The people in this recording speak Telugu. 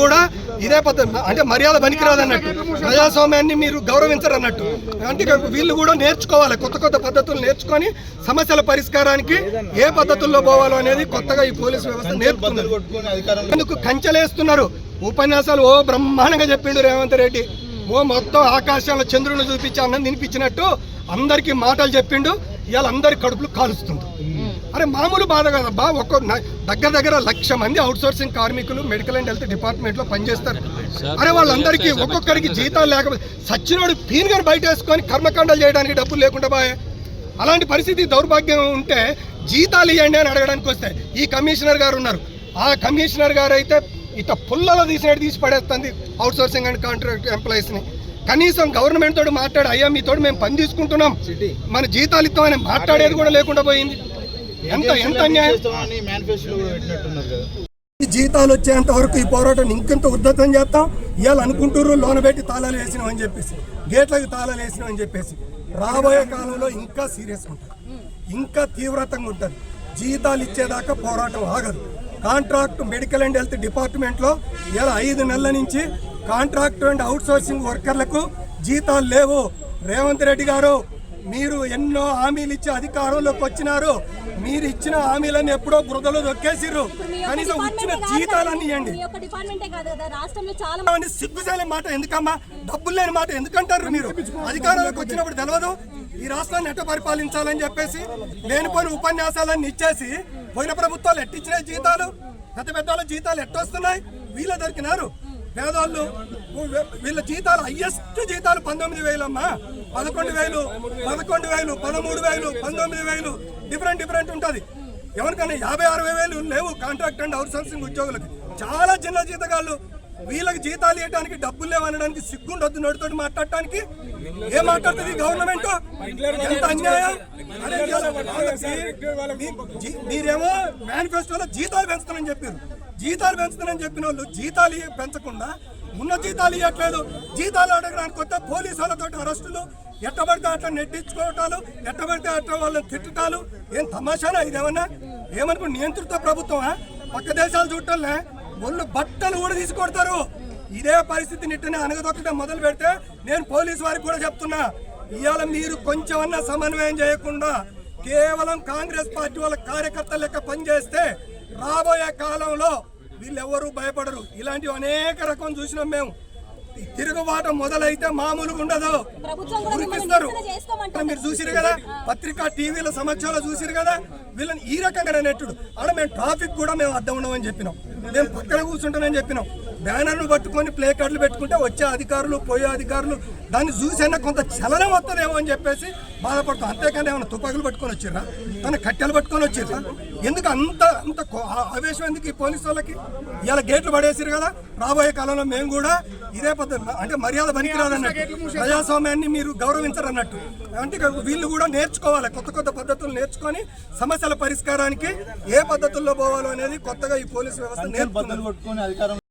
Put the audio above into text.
కూడా ఇదే పద్ధతి. అంటే మర్యాద పనికిరాదు అన్నట్టు ప్రజాస్వామ్యాన్ని మీరు గౌరవించరు అన్నట్టు అంటే వీళ్ళు కూడా నేర్చుకోవాలి. కొత్త కొత్త పద్ధతులు నేర్చుకొని సమస్యల పరిష్కారానికి ఏ పద్ధతుల్లో పోవాలో అనేది కొత్తగా ఈ పోలీసు వ్యవస్థ నేర్పుతున్నారు ఎందుకు కంచెలేస్తున్నారు? ఉపన్యాసాలు ఓ బ్రహ్మాండంగా చెప్పిండు రేవంత్ రెడ్డి. ఓ మొత్తం ఆకాశంలో చంద్రుని చూపించి అన్నం తినిపించినట్టు అందరికీ మాటలు చెప్పిండు. ఇవాళ అందరి కడుపులు కాలుస్తుంది అరే మామూలు బాధ కదబ్బా. ఒక్క దగ్గర దగ్గర లక్ష మంది అవుట్ సోర్సింగ్ కార్మికులు మెడికల్ అండ్ హెల్త్ డిపార్ట్మెంట్లో పనిచేస్తారు. అరే వాళ్ళందరికీ ఒక్కొక్కరికి జీతాలు లేకపోతే సచ్చినోడు పీన్ గారు బయట వేసుకొని కర్మకాండాలు చేయడానికి డబ్బులు లేకుండా బాయ్. అలాంటి పరిస్థితి దౌర్భాగ్యం ఉంటే జీతాలు ఇవ్వండి అని అడగడానికి వస్తే ఈ కమిషనర్ గారు ఉన్నారు. ఆ కమిషనర్ గారు అయితే ఇట్లా పుల్లలో తీసినట్టు తీసి పడేస్తుంది అవుట్ సోర్సింగ్ అండ్ కాంట్రాక్ట్ ఎంప్లాయీస్ని. కనీసం గవర్నమెంట్ తోటి మాట్లాడి అయ్యా మీతో మేము పని తీసుకుంటున్నాం. మన జీతాలు ఇస్తామని మాట్లాడేది కూడా లేకుండా పోయింది. ఎంత ఎంత అన్యాయం? ఈ జీతాలు వచ్చేంత వరకు ఈ పోరాటం ఇంకెంత ఉద్ధతం చేస్తాం? ఇవాళ అనుకుంటారు లోన పెట్టి తాళాలు వేసినాం అని చెప్పేసి గేట్లకు తాళాలు వేసినాం అని చెప్పేసి. రాబోయే కాలంలో ఇంకా సీరియస్ ఉంటుంది. ఇంకా తీవ్రతంగా ఉంటుంది. జీతాలు ఇచ్చేదాకా పోరాటం ఆగదు. కాంట్రాక్ట్ మెడికల్ అండ్ హెల్త్ డిపార్ట్మెంట్లో ఇలా ఐదు నెలల నుంచి కాంట్రాక్ట్ అండ్ అవుట్ సోర్సింగ్ వర్కర్లకు జీతాలు లేవు. రేవంత్ రెడ్డి గారు మీరు ఎన్నో హామీలు ఇచ్చి అధికారంలోకి వచ్చినారు. మీరు ఇచ్చిన హామీలను ఎప్పుడో బురదలో దొక్కేసిర్రు కనీసం ఇచ్చిన జీతాలన్నీ ఇవ్వండి సిగ్గుసేలే మాట ఎందుకమ్మా? డబ్బులు లేని మాట ఎందుకంటారు మీరు? అధికారంలోకి వచ్చినప్పుడు తెలియదు ఈ రాష్ట్రాన్ని ఎట్ట పరిపాలించాలని చెప్పేసి లేనిపోయిన ఉపన్యాసాలన్నీ ఇచ్చేసి పోయిన ప్రభుత్వాలు ఎట్టిచ్చినాయి జీతాలు? పెద్ద పెద్ద వాళ్ళ జీతాలు ఎట్టొస్తున్నాయి? వీళ్ళ దొరికినారు పేదవాళ్ళు వీళ్ళ జీతాలు హయ్యెస్ట్ జీతాలు పంతొమ్మిది వేలమ్మా. పదకొండు వేలు పదకొండు వేలు పదమూడు వేలు పంతొమ్మిది వేలు. డిఫరెంట్ డిఫరెంట్ ఉంటుంది. ఎవరికైనా యాభై అరవై వేలు లేవు కాంట్రాక్ట్ అండ్ అవుట్ సోర్సింగ్ ఉద్యోగులకు. చాలా చిన్న జీతగాళ్ళు వీళ్ళకి జీతాలు ఇవ్వడానికి డబ్బులు లేవు అనడానికి సిగ్గుండొద్దు నోటితో మాట్లాడటానికి. ఏం మాట్లాడుతుంది గవర్నమెంట్? ఎంత అన్యాయం? మీరేమో మేనిఫెస్టోలో జీతాలు పెంచుతానని చెప్పారు. జీతాలు పెంచుతానని చెప్పిన వాళ్ళు జీతాలు పెంచకుండా ఉన్న జీతాలు ఇవ్వట్లేదు. జీతాలు అడగడానికి కొత్త పోలీసు వాళ్ళతో అరెస్టులు ఎట్టబడితే అట్లా నెట్టించుకోవటాలు ఎట్టబడితే అట్లా వాళ్ళని తిట్టటాలు ఏం తమాషానా ఇదేమన్నా? ఏమనుకో నియంత్రిత ప్రభుత్వమా? పక్క దేశాలు చూడటంలే. ఒళ్ళు బట్టలు కూడా తీసుకొడతారు ఇదే పరిస్థితి నిట్టనే అనగదొక్కడం మొదలు పెడితే నేను పోలీసు వారికి కూడా చెప్తున్నా. ఇవాళ మీరు కొంచెమన్నా సమన్వయం చేయకుండా కేవలం కాంగ్రెస్ పార్టీ వాళ్ళ కార్యకర్తల లెక్క పనిచేస్తే రాబోయే కాలంలో వీళ్ళెవ్వరూ భయపడరు. ఇలాంటివి అనేక రకం చూసినాం మేము. తిరుగుబాటు మొదలైతే మామూలుగా ఉండదు. ఉరికిస్తారు చేసుకోమంటుంది. మీరు చూసిరు కదా పత్రికా టీవీల సమక్షంలో చూసిరు కదా వీళ్ళని ఈ రకంగా నెట్టుడు. ఆడ మేము ట్రాఫిక్ కూడా మేము అద్దం ఉండమని చెప్పినాం. మేము పక్కన కూర్చుంటామని చెప్పినాం. బ్యానర్లు పట్టుకొని ప్లే కార్డులు పెట్టుకుంటే వచ్చే అధికారులు పోయే అధికారులు దాన్ని చూసైనా కొంత చలనం వస్తుందేమో అని చెప్పేసి బాధపడతాం. అంతేకాని ఏమైనా తుపాకులు పట్టుకొని వచ్చిర్రా? తన కట్టెలు పట్టుకొని వచ్చిర్రా? ఎందుకు అంత అంత ఆవేశం ఎందుకు ఈ పోలీసు వాళ్ళకి? ఇవాళ గేట్లు పడేసిరు కదా రాబోయే కాలంలో మేము కూడా ఇదే పద్ధతి అంటే మర్యాద పనికిరాదు అన్నట్టు ప్రజాస్వామ్యాన్ని మీరు గౌరవించరు అన్నట్టు అంటే వీళ్ళు కూడా నేర్చుకోవాలి కొత్త కొత్త పద్ధతులు నేర్చుకొని సమస్యల పరిష్కారానికి ఏ పద్ధతుల్లో పోవాలో అనేది కొత్తగా ఈ పోలీసు వ్యవస్థ అధికారం